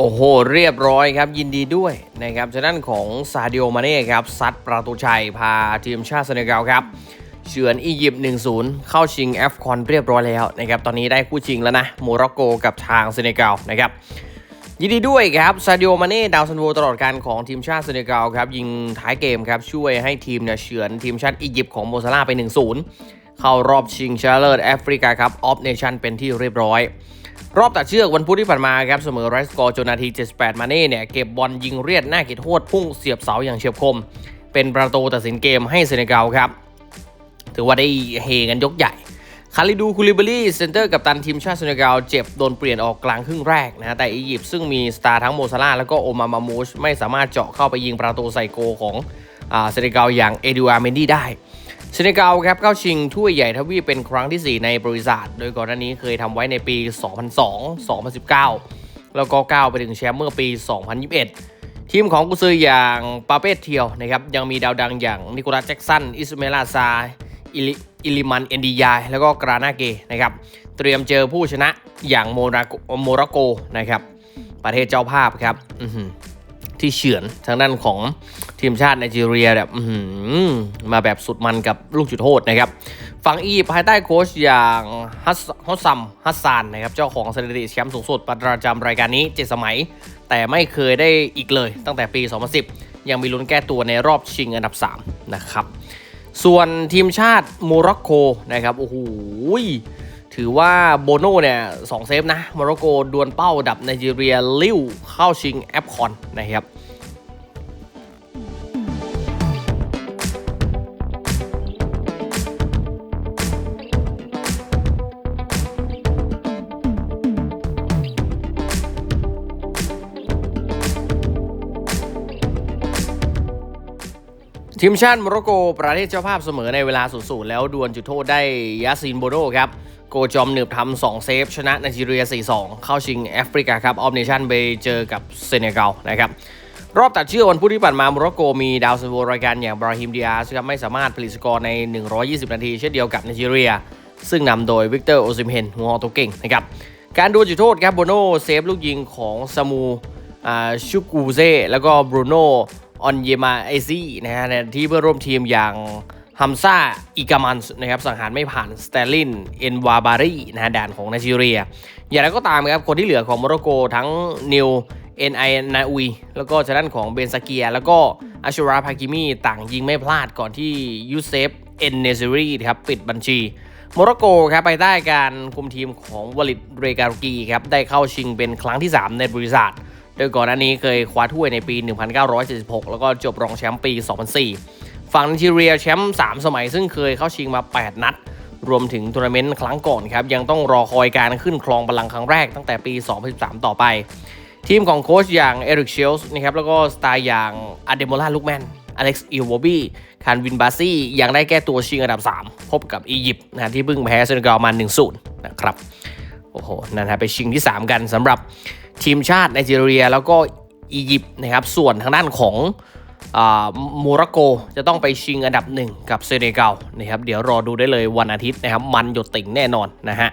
โอ้โห เรียบร้อยครับยินดีด้วยนะครับทางด้านของซาดิโอมาเน่ครับซัดประตูชัยพาทีมชาติเซเนกัลครับเฉือนอียิปต์1-0 เข้าชิงแอฟคอนเรียบร้อยแล้วนะครับตอนนี้ได้คู่ชิงแล้วนะโมร็อกโกกับทางเซเนกัลนะครับยินดีด้วยครับซาดิโอมาเน่ดาวซันโวตลอดการของทีมชาติเซเนกัลครับยิงท้ายเกมครับช่วยให้ทีมเนี่ยเฉือนทีมชาติอียิปต์ของโมซาลาไป 1-0 เข้ารอบชิงชนะเลิศแอฟริกาครับออฟเนชั่นเป็นที่เรียบร้อย รอบตัดเชือกวันพุธที่ผ่านมาครับเสมอไรสกอร์จนนาที 78 มาเน่เนี่ยเก็บบอลยิงเรียดหน้าเขตโทษพุ่งเสียบเสาอย่างเฉียบคม เป็นประตูตัดสินเกมให้เซเนกัลครับ ถือว่าได้เฮกันยกใหญ่คาริดูคูลิบรีเซนเตอร์กับตันทีมชาติเซเนกัลเจ็บโดนเปลี่ยนออกกลางครึ่งแรกนะฮะแต่อียิปต์ซึ่งมีสตาร์ทั้งโมซาลาแล้วก็โอมามามูชไม่สามารถเจาะเข้าไปยิงประตูใส่โกของอ่าเซเนกัลอย่างเอดูอาร์เมนดี้ได้ เซเนกัลครับเข้าชิงถ้วยใหญ่ทวีปเป็นครั้งที่ 4 ในบริษัทโดยก่อนหน้านี้เคยทำไว้ในปี 2002 2019 แล้วก็ก้าวไปถึงแชมป์เมื่อปี 2021 ทีมของกุซืออย่างปาเป้เทียวนะครับยังมีดาวดังอย่างนิโคลัสแจ็กสันอิสเมลาซาอิลิมันเอนดียาแล้วก็กรานาเกนะครับเตรียมเจอผู้ชนะอย่างโมราโกโมร็อกโกนะครับประเทศเจ้าภาพครับอื ที่เฉือนทางด้านของทีมชาติไนจีเรียแบบมาแบบสุดมันกับลูกจุดโทษนะครับฝั่งอียิปภายใต้โค้ชอย่างฮัสฮอสซัมฮัสซานนะครับเจ้าของสถิติแชมป์สูงสุดประจำรายการนี้7สมัย แต่ไม่เคยได้อีกเลยตั้งแต่ปี 2010 ยังมีลุ้นแก้ตัวในรอบชิงอันดับ 3 นะครับ ส่วนทีมชาติโมร็อกโกนะครับโอ้โห ถือว่าโบโน่เนี่ยสองเซฟนะโมร็อกโกดวลเป้าดับไนจีเรียลิ้วเข้าชิงแอปคอนนะครับ ทีมชาติโมร็อกโก ประเทศเจ้าภาพเสมอในเวลาสูสูแล้วดวลจุดโทษได้ยาซีนโบโดครับ โกจอมหนึบทำ2เซฟ ชนะไนจีเรีย 4-2 เข้าชิงแอฟริกาครับ ออฟเนชั่นไปเจอกับเซเนกัลนะครับรอบตัดเชือกวันพุธที่ผ่านมาโมร็อกโกมีดาวซันโวรายการอย่างบราฮิมดิอาสครับไม่สามารถผลิตสกอร์ใน 120 นาที เช่นเดียวกับไนจีเรีย ซึ่งนำโดยวิกเตอร์โอซิมเฮนหัวตัวเก่งนะครับการดวลจุดโทษครับโบโนเซฟลูกยิงของซามูอ่าชูกูเซแล้วก็บรูโน ออนเยมาเอซี่นะฮะในที่เพื่อร่วมทีมอย่างฮัมซาอิกามันนะครับสังหารไม่ผ่านสเตลินเอ็นวาบารีนะฮะด่านของไนจีเรีย อย่างไรก็ตามครับคนที่เหลือของโมร็อกโกทั้งนิวเอ็นไอนาอุยแล้วก็ชด้านของเบนซาเกีย แล้วก็อัชราพากิมีต่างยิงไม่พลาดก่อนที่ยูเซฟเอ็นเนซิรีครับปิดบัญชีโมร็อกโกครับไปได้การคุมทีมของวลิดเรการกีครับได้เข้าชิงเป็นครั้งที่ 3 ในบริษัท โดยก่อนหน้านี้เคยคว้าถ้วยในปี 1976แล้วก็จบรองแชมป์ปี 2004 ฝั่งไนจีเรียแชมป์ 3 สมัย ซึ่งเคยเข้าชิงมา 8 นัด รวมถึงทัวร์นาเมนต์ครั้งก่อนครับ ยังต้องรอคอยการขึ้นครองบัลลังก์ครั้งแรกตั้งแต่ปี 2013 ต่อไป ทีมของโค้ชอย่างเอริกเชลส์นะครับแล้วก็สไตล์อย่างอเดโมลาลูกแมนอเล็กซ์อิลวอบี้คานวินบาซี่ยังได้แก้ตัวชิงอันดับ 3 พบกับอียิปต์นะที่เพิ่งแพ้เซนกัลมา1-0นะครับโอ้โหนั่นฮะไปชิงที่ 3 กันสำหรับ ทีมชาติไนจีเรีย แล้วก็อียิปต์นะครับ ส่วนทางด้านของโมร็อกโกจะต้องไปชิงอันดับหนึ่งกับเซเนกัลนะครับ เดี๋ยวรอดูได้เลยวันอาทิตย์นะครับ มันหยดติ่งแน่นอนนะฮะ